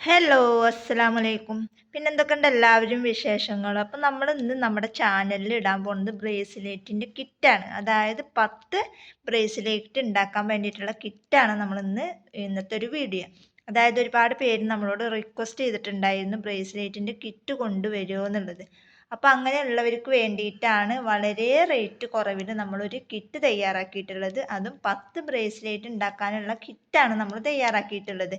Hello അസ്സാം വലൈക്കും പിന്നെ എന്തൊക്കെയുണ്ട് എല്ലാവരും വിശേഷങ്ങൾ? അപ്പം നമ്മൾ ഇന്ന് നമ്മുടെ ചാനലിൽ ഇടാൻ പോകുന്നത് ബ്രേസ്ലെറ്റിന്റെ കിറ്റാണ്. അതായത് പത്ത് ബ്രേസ്ലെറ്റ് ഉണ്ടാക്കാൻ വേണ്ടിയിട്ടുള്ള കിറ്റാണ് നമ്മൾ ഇന്ന് ഇന്നത്തെ ഒരു വീഡിയോ അതായത് ഒരുപാട് പേര് നമ്മളോട് റിക്വസ്റ്റ് ചെയ്തിട്ടുണ്ടായിരുന്നു ബ്രേസ്ലെറ്റിന്റെ കിറ്റ് കൊണ്ടുവരുമോ എന്നുള്ളത്. അപ്പോൾ അങ്ങനെയുള്ളവർക്ക് വേണ്ടിയിട്ടാണ് വളരെ റേറ്റ് കുറവിൽ നമ്മളൊരു കിറ്റ് തയ്യാറാക്കിയിട്ടുള്ളത്. അതും പത്ത് ബ്രേസ്ലെറ്റ് ഉണ്ടാക്കാനുള്ള കിറ്റാണ് നമ്മൾ തയ്യാറാക്കിയിട്ടുള്ളത്.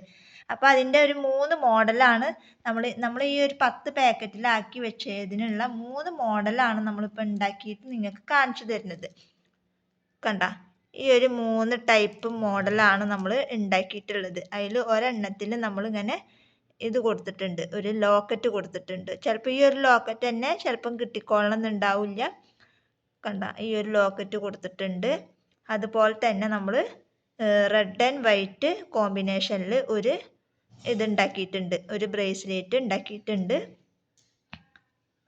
അപ്പോൾ അതിന്റെ ഒരു മൂന്ന് മോഡലാണ് നമ്മൾ നമ്മൾ ഈ ഒരു പത്ത് പാക്കറ്റിലാക്കി വെച്ചതിനുള്ള മൂന്ന് മോഡലാണ് നമ്മളിപ്പോൾ ഉണ്ടാക്കിയിട്ട് നിങ്ങൾക്ക് കാണിച്ചു തരുന്നത്. കണ്ട? ഈ ഒരു മൂന്ന് ടൈപ്പ് മോഡലാണ് നമ്മൾ ഉണ്ടാക്കിയിട്ടുള്ളത് അതിൽ ഒരെണ്ണത്തിൽ നമ്മളിങ്ങനെ ഇത് കൊടുത്തിട്ടുണ്ട്. ഒരു ലോക്കറ്റ് കൊടുത്തിട്ടുണ്ട്. ചിലപ്പോൾ ഈ ഒരു ലോക്കറ്റ് തന്നെ ചിലപ്പം കിട്ടിക്കൊള്ളണമെന്നുണ്ടാവില്ല കണ്ട ഈ ഒരു ലോക്കറ്റ് കൊടുത്തിട്ടുണ്ട്. അതുപോലെ തന്നെ നമ്മൾ റെഡ് ആൻഡ് വൈറ്റ് കോമ്പിനേഷനിൽ ഒരു ഇതുണ്ടാക്കിയിട്ടുണ്ട്. ഒരു ബ്രേസ്ലെറ്റ് ഉണ്ടാക്കിയിട്ടുണ്ട്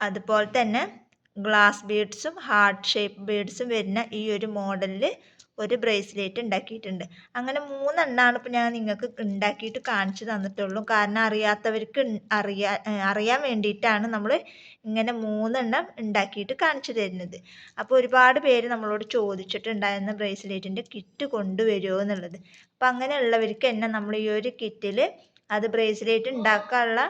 അതുപോലെ തന്നെ ഗ്ലാസ് ബീഡ്സും ഹാർട്ട് ഷേപ്പ് ബീഡ്സും വരുന്ന ഈ ഒരു മോഡലിൽ ഒരു ബ്രേസ്ലെറ്റ് ഉണ്ടാക്കിയിട്ടുണ്ട്. അങ്ങനെ മൂന്നെണ്ണമാണ് ഇപ്പോൾ ഞാൻ നിങ്ങൾക്ക് ഉണ്ടാക്കിയിട്ട് കാണിച്ചു തന്നിട്ടുള്ളൂ. കാരണം അറിയാത്തവർക്ക് അറിയാ അറിയാൻ വേണ്ടിയിട്ടാണ് നമ്മൾ ഇങ്ങനെ മൂന്നെണ്ണം ഉണ്ടാക്കിയിട്ട് കാണിച്ചു തരുന്നത്. അപ്പോൾ ഒരുപാട് പേര് നമ്മളോട് ചോദിച്ചിട്ടുണ്ടായിരുന്ന ബ്രേസ്ലെറ്റിന്റെ കിറ്റ് കൊണ്ടുവരുമോ എന്നുള്ളത്. അപ്പോൾ അങ്ങനെയുള്ളവർക്ക് തന്നെ നമ്മൾ ഈ ഒരു കിറ്റിൽ അത് ബ്രേസ്ലെറ്റ് ഉണ്ടാക്കാനുള്ള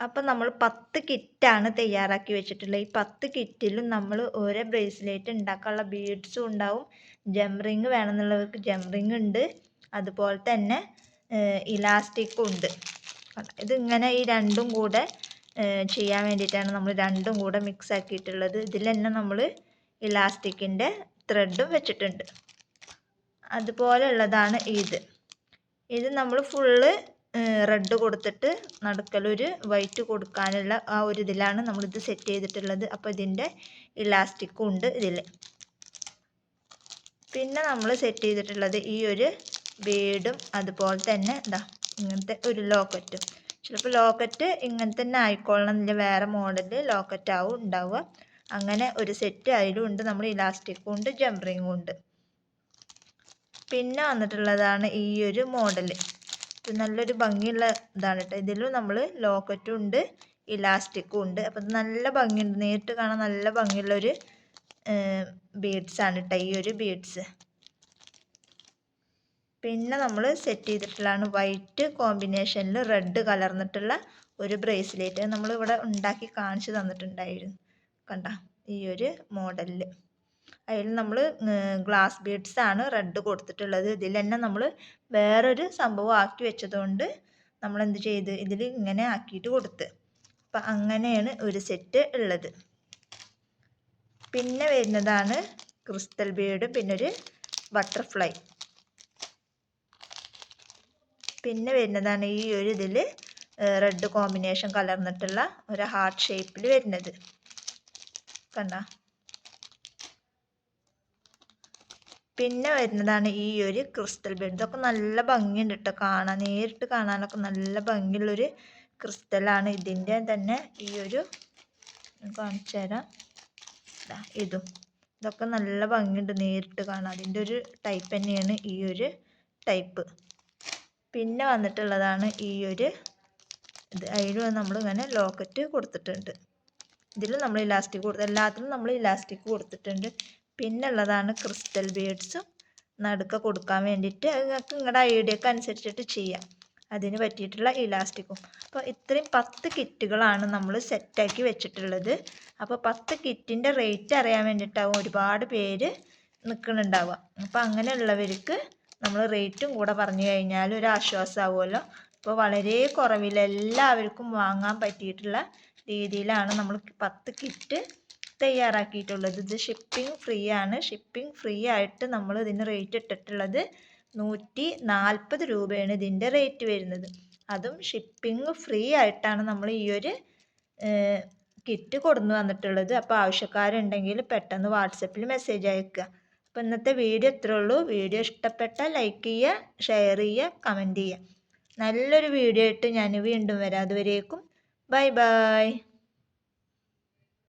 അപ്പം നമ്മൾ പത്ത് കിറ്റാണ് തയ്യാറാക്കി വെച്ചിട്ടുള്ളത്. ഈ പത്ത് കിറ്റിലും നമ്മൾ ഓരോ ബ്രേസ്ലെറ്റ് ഉണ്ടാക്കാനുള്ള ബീഡ്സും ഉണ്ടാവും. ജംറിങ് വേണമെന്നുള്ളവർക്ക് ജംറിങ് ഉണ്ട്. അതുപോലെ തന്നെ ഇലാസ്റ്റിക്കും ഉണ്ട്. ഇതിങ്ങനെ ഈ രണ്ടും കൂടെ ചെയ്യാൻ വേണ്ടിയിട്ടാണ് നമ്മൾ രണ്ടും കൂടെ മിക്സ് ആക്കിയിട്ടുള്ളത്. ഇതിൽ തന്നെ നമ്മൾ ഇലാസ്റ്റിക്കിന്റെ ത്രെഡും വെച്ചിട്ടുണ്ട്. അതുപോലെ ഉള്ളതാണ് ഇത്. ഇത് നമ്മൾ ഫുള്ള് റെഡ് കൊടുത്തിട്ട് നടുക്കലൊരു വൈറ്റ് കൊടുക്കാനുള്ള ആ ഒരു ഇതിലാണ് നമ്മളിത് സെറ്റ് ചെയ്തിട്ടുള്ളത്. അപ്പോൾ ഇതിന്റെ ഇലാസ്റ്റിക്കും ഉണ്ട് ഇതിൽ പിന്നെ നമ്മൾ സെറ്റ് ചെയ്തിട്ടുള്ളത് ഈ ഒരു ബീഡും അതുപോലെ തന്നെ ഇതാ ഇങ്ങനത്തെ ഒരു ലോക്കറ്റും. ചിലപ്പോൾ ലോക്കറ്റ് ഇങ്ങനെ തന്നെ ആയിക്കൊള്ളണമെന്നില്ല വേറെ മോഡലിൽ ലോക്കറ്റ് ആവും ഉണ്ടാവുക. അങ്ങനെ ഒരു സെറ്റ് അതിലും ഉണ്ട് നമ്മൾ ഇലാസ്റ്റിക്കും ഉണ്ട് ജംറിങ്ങും ഉണ്ട്. പിന്നെ വന്നിട്ടുള്ളതാണ് ഈ ഒരു മോഡൽ നല്ലൊരു ഭംഗിയുള്ള ഇതാണ് കേട്ടോ ഇതിലും നമ്മൾ ലോക്കറ്റും ഉണ്ട് ഇലാസ്റ്റിക്കും ഉണ്ട്. അപ്പം നല്ല ഭംഗിയുണ്ട്. നേരിട്ട് കാണാൻ നല്ല ഭംഗിയുള്ളൊരു ബീഡ്സ് ആണ് കേട്ടോ ഈ ഒരു ബീഡ്സ്. പിന്നെ നമ്മൾ സെറ്റ് ചെയ്തിട്ടുള്ളതാണ് വൈറ്റ് കോമ്പിനേഷനിൽ റെഡ് കലർന്നിട്ടുള്ള ഒരു ബ്രേസ്ലെറ്റ്. നമ്മൾ ഇവിടെ ഉണ്ടാക്കി കാണിച്ചു തന്നിട്ടുണ്ടായിരുന്നു. കണ്ട ഈ ഒരു മോഡലിൽ അതിൽ നമ്മൾ ഗ്ലാസ് ബീഡ്സ് ആണ് റെഡ് കൊടുത്തിട്ടുള്ളത്. ഇതിൽ തന്നെ നമ്മൾ വേറൊരു സംഭവം ആക്കി വെച്ചതുകൊണ്ട് നമ്മൾ എന്ത് ചെയ്ത് ഇതിൽ ഇങ്ങനെ ആക്കിയിട്ട് കൊടുത്ത്. അപ്പം അങ്ങനെയാണ് ഒരു സെറ്റ് ഉള്ളത്. പിന്നെ വരുന്നതാണ് ക്രിസ്റ്റൽ ബീഡ് പിന്നെ ഒരു ബട്ടർഫ്ലൈ പിന്നെ വരുന്നതാണ് ഈ ഒരു ഇതിൽ റെഡ് കോമ്പിനേഷൻ കലർന്നിട്ടുള്ള ഒരു ഹാർട്ട് ഷേപ്പിൽ വരുന്നത്. കണ്ട? പിന്നെ വരുന്നതാണ് ഈ ഒരു ക്രിസ്റ്റൽ ബെഡ് ഇതൊക്കെ നല്ല ഭംഗിയുണ്ട് കേട്ടോ കാണാൻ. നേരിട്ട് കാണാനൊക്കെ നല്ല ഭംഗിയുള്ളൊരു ക്രിസ്റ്റലാണ്. ഇതിന്റെ തന്നെ ഈ ഒരു കാണിച്ചു തരാം. ഇതും. ഇതൊക്കെ നല്ല ഭംഗിയുണ്ട് നേരിട്ട് കാണാൻ. അതിന്റെ ഒരു ടൈപ്പ് തന്നെയാണ് ഈ ഒരു ടൈപ്പ്. പിന്നെ വന്നിട്ടുള്ളതാണ് ഈ ഒരു ഇത്. നമ്മൾ ഇങ്ങനെ ലോക്കറ്റ് കൊടുത്തിട്ടുണ്ട്. ഇതിലും നമ്മൾ ഇലാസ്റ്റിക് കൊടുത്തു എല്ലാത്തിലും നമ്മൾ ഇലാസ്റ്റിക് കൊടുത്തിട്ടുണ്ട്. പിന്നെ ഉള്ളതാണ് ക്രിസ്റ്റൽ ബീഡ്സും നടുക്ക് കൊടുക്കാൻ വേണ്ടിയിട്ട് നിങ്ങൾക്ക് നിങ്ങളുടെ ഐഡിയക്ക് അനുസരിച്ചിട്ട് ചെയ്യാം. അതിന് പറ്റിയിട്ടുള്ള ഇലാസ്റ്റിക്കും അപ്പോൾ ഇത്രയും പത്ത് കിറ്റുകളാണ് നമ്മൾ സെറ്റാക്കി വെച്ചിട്ടുള്ളത്. അപ്പോൾ പത്ത് കിറ്റിന്റെ റേറ്റ് അറിയാൻ വേണ്ടിയിട്ടാവും ഒരുപാട് പേര് നിൽക്കുന്നുണ്ടാവുക അപ്പോൾ അങ്ങനെയുള്ളവർക്ക് നമ്മൾ റേറ്റും കൂടെ പറഞ്ഞു കഴിഞ്ഞാൽ ഒരു ആശ്വാസമാവുമല്ലോ അപ്പോൾ വളരെ കുറവിൽ എല്ലാവർക്കും വാങ്ങാൻ പറ്റിയിട്ടുള്ള രീതിയിലാണ് നമ്മൾ പത്ത് കിറ്റ് തയ്യാറാക്കിയിട്ടുള്ളത്. ഇത് ഷിപ്പിംഗ് ഫ്രീ ആണ്. ഷിപ്പിംഗ് ഫ്രീ ആയിട്ട് നമ്മൾ ഇതിന് റേറ്റ് ഇട്ടിട്ടുള്ളത് നൂറ്റി നാൽപ്പത് രൂപയാണ് ഇതിന്റെ റേറ്റ് വരുന്നത്. അതും ഷിപ്പിംഗ് ഫ്രീ ആയിട്ടാണ് നമ്മൾ ഈ ഒരു കിറ്റ് കൊടുന്നു വന്നിട്ടുള്ളത്. അപ്പോൾ ആവശ്യക്കാരുണ്ടെങ്കിൽ പെട്ടെന്ന് വാട്സപ്പിൽ മെസ്സേജ് അയക്കുക. അപ്പോൾ ഇന്നത്തെ വീഡിയോ ഇത്രേ ഉള്ളൂ. വീഡിയോ ഇഷ്ടപ്പെട്ടാൽ ലൈക്ക് ചെയ്യുക ഷെയർ ചെയ്യുക കമന്റ് ചെയ്യുക. നല്ലൊരു വീഡിയോ ആയിട്ട് ഞാൻ വീണ്ടും വരാം. അതുവരേക്കും. Bye bye